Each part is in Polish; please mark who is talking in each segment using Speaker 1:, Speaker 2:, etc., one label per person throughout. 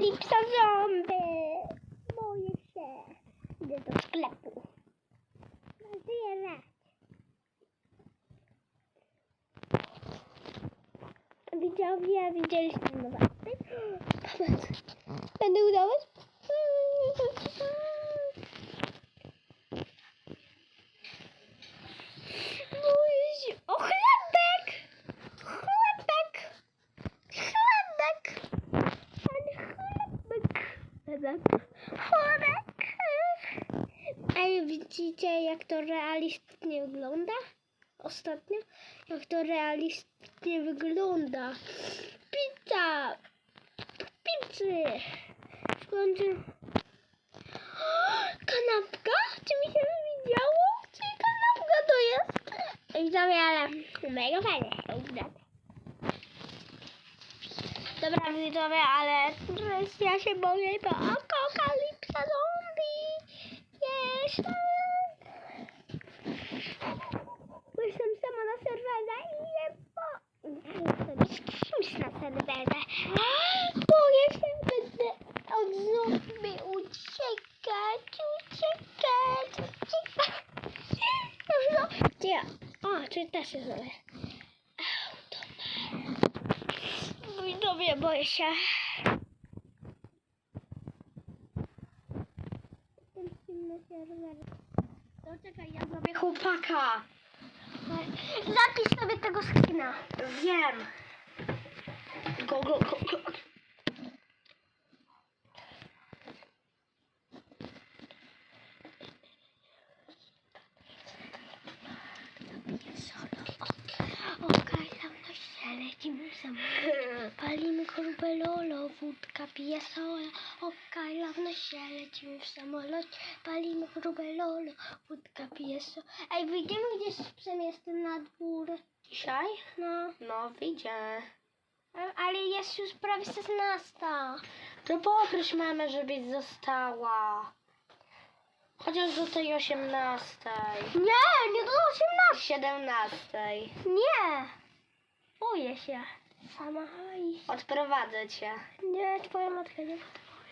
Speaker 1: Apokalipsa zombie. Boję się. Idę do sklepu. Zbierać. Widzowie, widzieliście nowaty? Powiedz. Będę udawać? Boję się. O, chlebek! Chlebek! Chlebek! Ten Chlebek! Chlebek! Ej, widzicie jak to realistycznie wygląda? Ostatnio? Jak to realistycznie wygląda? Pizza! Pizzy! W końcu... Kanapka? Czy mi się widziało? Czy kanapka to jest? Widzowie, ale mega fajne. Dobra, widzowie, ale ja się boję, bo apokalipsa zombie. Bo jestem sama na serwerze i nie po... Z kimś na serwerze. Boję się, będę od zombie uciekać, uciekać, uciekać. No, gdzie? O, czy też jest sobie. Widzowie, boję się. To czekaj, ja zrobię chłopaka. Zapisz sobie tego skina.
Speaker 2: Wiem. Go, go, go, go.
Speaker 1: Okej, dawno się samolotem. Palimy grube lolo, wódka pije sola. Okej, dawno się lecimy w samolocie. Palimy grube lolo, wódka pije sola. Ej, wyjdziemy gdzieś przemiestem na dwór.
Speaker 2: Dzisiaj?
Speaker 1: No,
Speaker 2: No, wyjdzie.
Speaker 1: ale jest już prawie 16.
Speaker 2: To poproś mamę, żebyś została. Chociaż do tej osiemnastej.
Speaker 1: Nie, nie do 18.
Speaker 2: Siedemnastej.
Speaker 1: Nie. Boję się. Sama iść.
Speaker 2: Odprowadzę cię.
Speaker 1: Nie, twoja matka nie.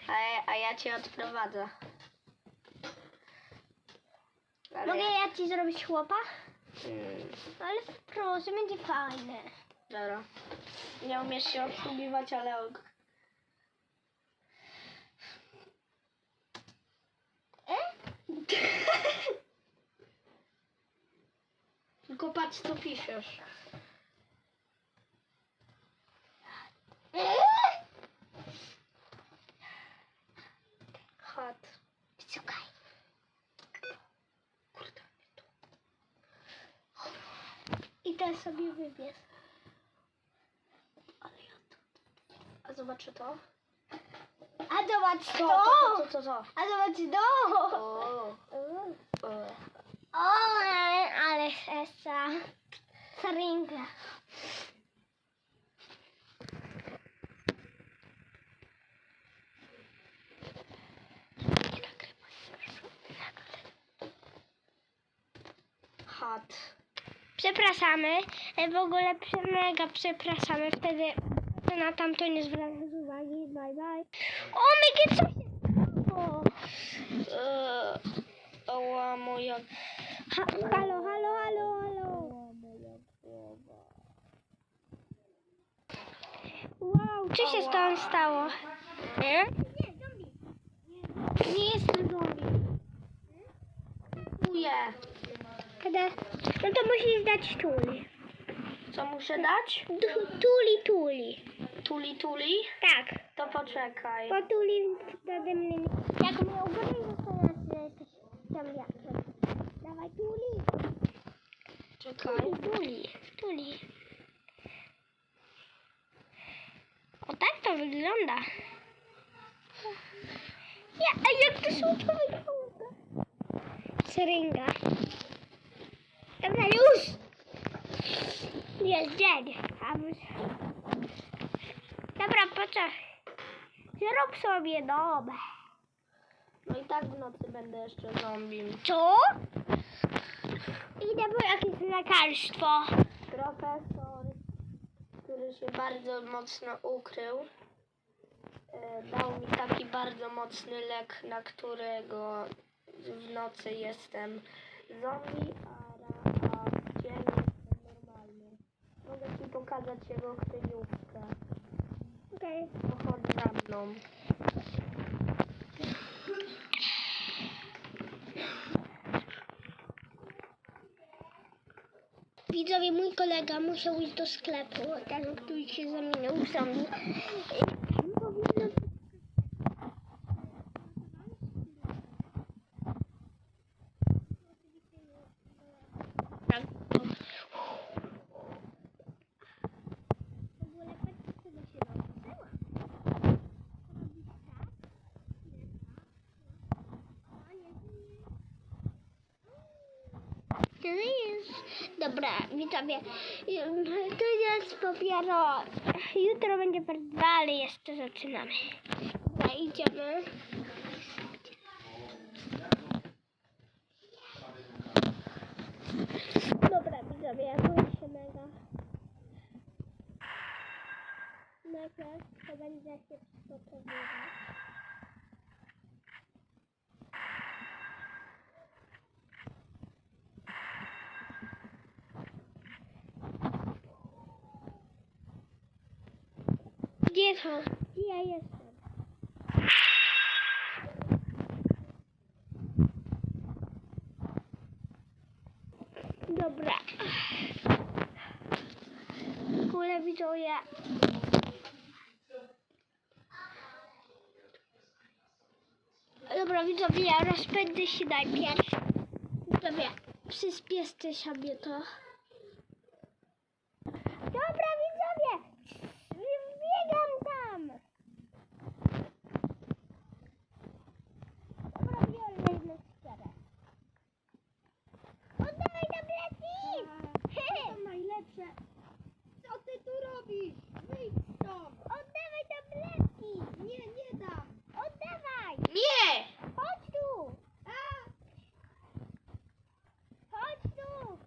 Speaker 2: A, ja- a ja cię odprowadzę. Ale
Speaker 1: Mogę ja ci zrobić chłopa?
Speaker 2: Mm,
Speaker 1: Ale proszę, będzie fajne.
Speaker 2: dobra. Nie umiesz się obsługiwać, ale ok.
Speaker 1: E?
Speaker 2: Tylko patrz, co piszesz.
Speaker 1: E?
Speaker 2: Chat.
Speaker 1: Słuchaj.
Speaker 2: Kurde, nie tu.
Speaker 1: I ten sobie wybierz.
Speaker 2: Ale ja to... A zobaczę to.
Speaker 1: A zobacz
Speaker 2: To,
Speaker 1: to!
Speaker 2: to, to, to, to.
Speaker 1: A zobacz to!
Speaker 2: O, o.
Speaker 1: Ale esa. Seringa.
Speaker 2: Chat.
Speaker 1: Przepraszamy. E, W ogóle mega przepraszamy. Wtedy na tamto nie zwracać uwagi. Bye bye. O, Miki, co się stało?
Speaker 2: Eee, Ała moja...
Speaker 1: Ha, halo, halo, halo, halo. Wow, co się z tobą stało? Nie? Nie jestem zombie.
Speaker 2: Kuję.
Speaker 1: Kiedy? No to musisz dać tuli.
Speaker 2: Co muszę dać?
Speaker 1: Tuli, tuli.
Speaker 2: Tuli, tuli?
Speaker 1: Tak.
Speaker 2: To poczekaj.
Speaker 1: Po tuli wtedy mnie... Jak mnie ugryzł, to ja jesteś zombiakiem. Dawaj tuli.
Speaker 2: Czekaj.
Speaker 1: Tuli, tuli, tuli. O tak to wygląda. Ja, a jak to słodko wygląda? Seringa. Dobra, już! Jest dzień. Dobra, poczekaj. Zrób sobie dom.
Speaker 2: No i tak w nocy będę jeszcze zombie.
Speaker 1: Co? Idę po jakieś lekarstwo.
Speaker 2: Profesor, który się bardzo mocno ukrył. e, dał mi taki bardzo mocny lek, na którego w nocy jestem zombie, a, ra- a w dzień jestem normalny. Mogę ci pokazać jego kryjówkę.
Speaker 1: Okej.
Speaker 2: To chodź za mną.
Speaker 1: Widzowie, mój kolega musiał iść do sklepu, ten, który się zamienił w zombie. Tam powinno... Tak. W ogóle patrzcie, czego się nauczyła. Robić tak. A nie, nie. To jest... Dobra, widzowie. To jest dopiero... Jutro będzie 2, ale jeszcze zaczynamy. Dobra, idziemy. Dobra, widzowie, ja boję się mega. Najpierw to będzie się przygotowywać. Gdzie to? Gdzie ja jestem? Dobra. Kule widzowie. Dobra widzowie, ja rozpędzę się najpierw. Widzowie, przyspieszcie sobie to. Dobra widzowie, biegam tam. Dobra, biorę jedno cztery. Oddawaj tablety!
Speaker 2: To najlepsze. Co ty tu robisz? Wyjdź stąd.
Speaker 1: Oddawaj tablety!
Speaker 2: Nie, nie dam.
Speaker 1: Oddawaj!
Speaker 2: Nie!
Speaker 1: Chodź tu!
Speaker 2: A!
Speaker 1: Chodź tu!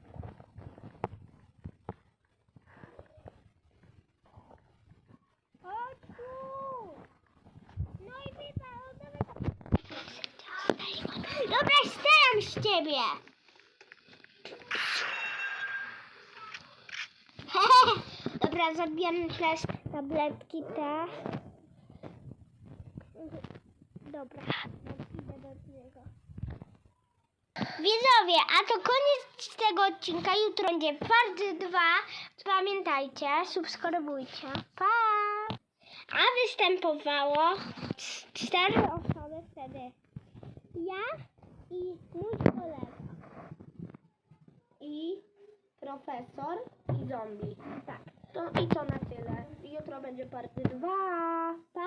Speaker 1: Chodź tu! No i wypa, oddawaj tablety. Dobra, strzelam z ciebie! Dobra, zabijam teraz tabletki te. Dobra, idę do niego. Widzowie, a to koniec tego odcinka. Jutro będzie part 2. Pamiętajcie, subskrybujcie. Pa! A występowało cztery osoby wtedy. Ja i mój kolega.
Speaker 2: I profesor i zombie.
Speaker 1: Tak.
Speaker 2: To i to na tyle. Jutro będzie party 2. Pa!